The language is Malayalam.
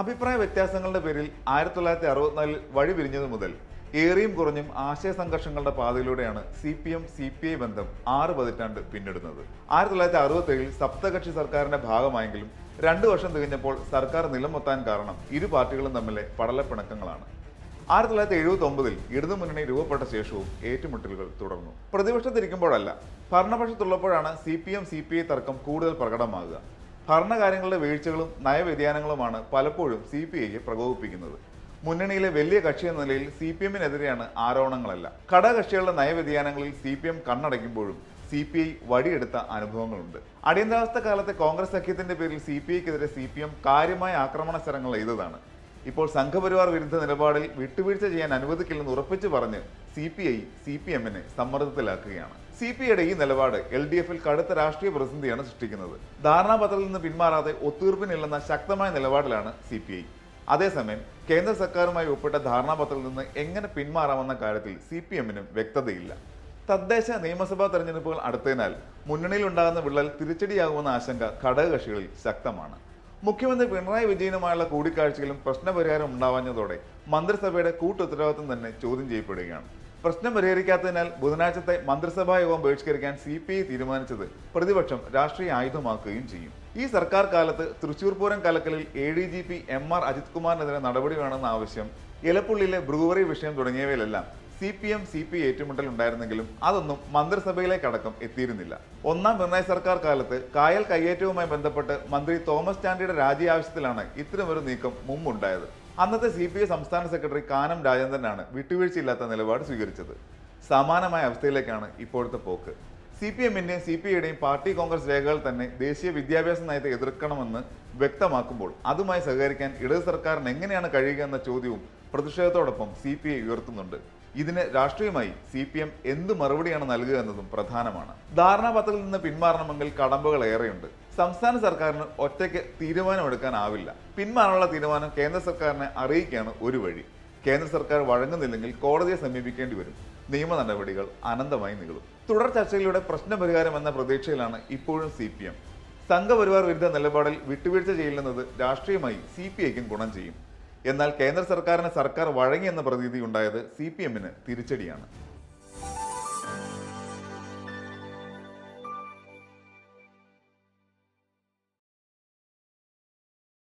അഭിപ്രായ വ്യത്യാസങ്ങളുടെ പേരിൽ ആയിരത്തി തൊള്ളായിരത്തി അറുപത്തിനാലിൽ വഴി പിരിഞ്ഞതു മുതൽ ഏറിയും കുറഞ്ഞും ആശയ സംഘർഷങ്ങളുടെ പാതയിലൂടെയാണ് C P M C P I ബന്ധം ആറ് പതിറ്റാണ്ട് പിന്നിടുന്നത്. ആയിരത്തി തൊള്ളായിരത്തി അറുപത്തേഴിൽ സപ്തകക്ഷി സർക്കാരിന്റെ ഭാഗമായെങ്കിലും രണ്ടു വർഷം തികഞ്ഞപ്പോൾ സർക്കാർ നിലമൊത്താൻ കാരണം ഇരു പാർട്ടികളും തമ്മിലെ പടലപ്പിണക്കങ്ങളാണ്. ആയിരത്തി തൊള്ളായിരത്തി എഴുപത്തി ഒമ്പതിൽ ഇടതുമുന്നണി രൂപപ്പെട്ട ശേഷവും ഏറ്റുമുട്ടലുകൾ തുടർന്നു. പ്രതിപക്ഷത്തിരിക്കുമ്പോഴല്ല ഭരണപക്ഷത്തുള്ളപ്പോഴാണ് C P M C P I തർക്കം കൂടുതൽ പ്രകടമാകുക. ഭരണകാര്യങ്ങളുടെ വീഴ്ചകളും നയവ്യതിയാനങ്ങളുമാണ് പലപ്പോഴും സി പി ഐയെ പ്രകോപിപ്പിക്കുന്നത്. മുന്നണിയിലെ വലിയ കക്ഷി എന്ന നിലയിൽ സി പി എമ്മിനെതിരെയാണ് ആരോപണങ്ങളല്ല. ഘടകകക്ഷികളുടെ നയവ്യതിയാനങ്ങളിൽ സി പി എം കണ്ണടയ്ക്കുമ്പോഴും സി പി ഐ വടിയെടുത്ത അനുഭവങ്ങളുണ്ട്. അടിയന്തരാവസ്ഥ കാലത്തെ കോൺഗ്രസ് സഖ്യത്തിന്റെ പേരിൽ സി പി ഐക്കെതിരെ സി പി എം കാര്യമായ ആക്രമണ സ്ഥലങ്ങൾ ചെയ്തതാണ് ഇപ്പോൾ സംഘപരിവാർ വിരുദ്ധ നിലപാടിൽ വിട്ടുവീഴ്ച ചെയ്യാൻ അനുവദിക്കില്ലെന്ന് ഉറപ്പിച്ചു പറഞ്ഞ് C P I C P എമ്മിനെ സമ്മർദ്ദത്തിലാക്കുകയാണ്. സി പി ഐയുടെ ഈ നിലപാട് എൽ ഡി എഫിൽ കടുത്ത രാഷ്ട്രീയ പ്രതിസന്ധിയാണ് സൃഷ്ടിക്കുന്നത്. ധാരണാപത്രത്തിൽ നിന്ന് പിന്മാറാതെ ഒത്തീർപ്പിനില്ലെന്ന ശക്തമായ നിലപാടിലാണ് സി പി ഐ അതേസമയം കേന്ദ്ര സർക്കാരുമായി ഒപ്പിട്ട ധാരണാപത്രത്തിൽ നിന്ന് എങ്ങനെ പിന്മാറാമെന്ന കാര്യത്തിൽ സി പി എമ്മിനും വ്യക്തതയില്ല. തദ്ദേശ നിയമസഭാ തെരഞ്ഞെടുപ്പുകൾ അടുത്തതിനാൽ മുന്നണിയിൽ ഉണ്ടാകുന്ന വിള്ളൽ തിരിച്ചടിയാകുമെന്ന ആശങ്ക ഘടകകക്ഷികളിൽ ശക്തമാണ്. മുഖ്യമന്ത്രി പിണറായി വിജയനുമായുള്ള കൂടിക്കാഴ്ചയിലും പ്രശ്നപരിഹാരം ഉണ്ടാവാഞ്ഞതോടെ മന്ത്രിസഭയുടെ കൂട്ടുത്തരവാദിത്വം തന്നെ ചോദ്യം ചെയ്യപ്പെടുകയാണ്. പ്രശ്നം പരിഹരിക്കാത്തതിനാൽ ബുധനാഴ്ചത്തെ മന്ത്രിസഭാ യോഗം ബഹിഷ്കരിക്കാൻ സി പി ഐ തീരുമാനിച്ചത് പ്രതിപക്ഷം രാഷ്ട്രീയ ആയുധമാക്കുകയും ചെയ്യും. ഈ സർക്കാർ കാലത്ത് Thrissur Pooram കലക്കലിൽ A D G P M R Ajith കുമാറിനെതിരെ നടപടി വേണമെന്ന ആവശ്യം ഇലപ്പുള്ളിയിലെ ബ്രൂവറി വിഷയം തുടങ്ങിയവയിലെല്ലാം C P M C P ഏറ്റുമുട്ടൽ ഉണ്ടായിരുന്നെങ്കിലും അതൊന്നും മന്ത്രിസഭയിലേക്കടക്കം എത്തിയിരുന്നില്ല. ഒന്നാം പിണറായി സർക്കാർ കാലത്ത് കായൽ കയ്യേറ്റവുമായി ബന്ധപ്പെട്ട് മന്ത്രി തോമസ് ചാണ്ടിയുടെ രാജി ആവശ്യത്തിലാണ് ഇത്തരമൊരു നീക്കം മുമ്പുണ്ടായത്. അന്നത്തെ സി പി ഐ സംസ്ഥാന സെക്രട്ടറി കാനം രാജേന്ദ്രനാണ് വിട്ടുവീഴ്ചയില്ലാത്ത നിലപാട് സ്വീകരിച്ചത്. സമാനമായ അവസ്ഥയിലേക്കാണ് ഇപ്പോഴത്തെ പോക്ക്. സി പി എമ്മിന്റെയും സി പി ഐയുടെയും പാർട്ടി കോൺഗ്രസ് രേഖകൾ തന്നെ ദേശീയ വിദ്യാഭ്യാസ നയത്തെ എതിർക്കണമെന്ന് വ്യക്തമാക്കുമ്പോൾ അതുമായി സഹകരിക്കാൻ ഇടത് സർക്കാരിന് എങ്ങനെയാണ് കഴിയുക എന്ന ചോദ്യവും പ്രതിഷേധത്തോടൊപ്പം സി പി ഐ ഉയർത്തുന്നുണ്ട്. ഇതിന് രാഷ്ട്രീയമായി സി പി എം എന്ത് മറുപടിയാണ് നൽകുക എന്നതും പ്രധാനമാണ്. ധാരണാപത്രത്തിൽ നിന്ന് പിന്മാറണമെങ്കിൽ കടമ്പകൾ ഏറെയുണ്ട്. സംസ്ഥാന സർക്കാരിന് ഒറ്റയ്ക്ക് തീരുമാനമെടുക്കാനാവില്ല. പിന്മാറാനുള്ള തീരുമാനം കേന്ദ്ര സർക്കാരിനെ അറിയിക്കുകയാണ് ഒരു വഴി. കേന്ദ്ര സർക്കാർ വഴങ്ങുന്നില്ലെങ്കിൽ കോടതിയെ സമീപിക്കേണ്ടി വരും. നിയമ നടപടികൾ അനന്തമായി നീളും. തുടർ ചർച്ചയിലൂടെ പ്രശ്നപരിഹാരം എന്ന പ്രതീക്ഷയിലാണ് ഇപ്പോഴും സി പി എം. സംഘപരിവാർ വിരുദ്ധ നിലപാടിൽ വിട്ടുവീഴ്ച ചെയ്യില്ലെന്നത് രാഷ്ട്രീയമായി സി പി ഐക്കും ഗുണം ചെയ്യും. എന്നാൽ കേന്ദ്ര സർക്കാരിന് സർക്കാർ വഴങ്ങിയെന്ന പ്രതീതി ഉണ്ടായത് സി പി എമ്മിന് തിരിച്ചടിയാണ്.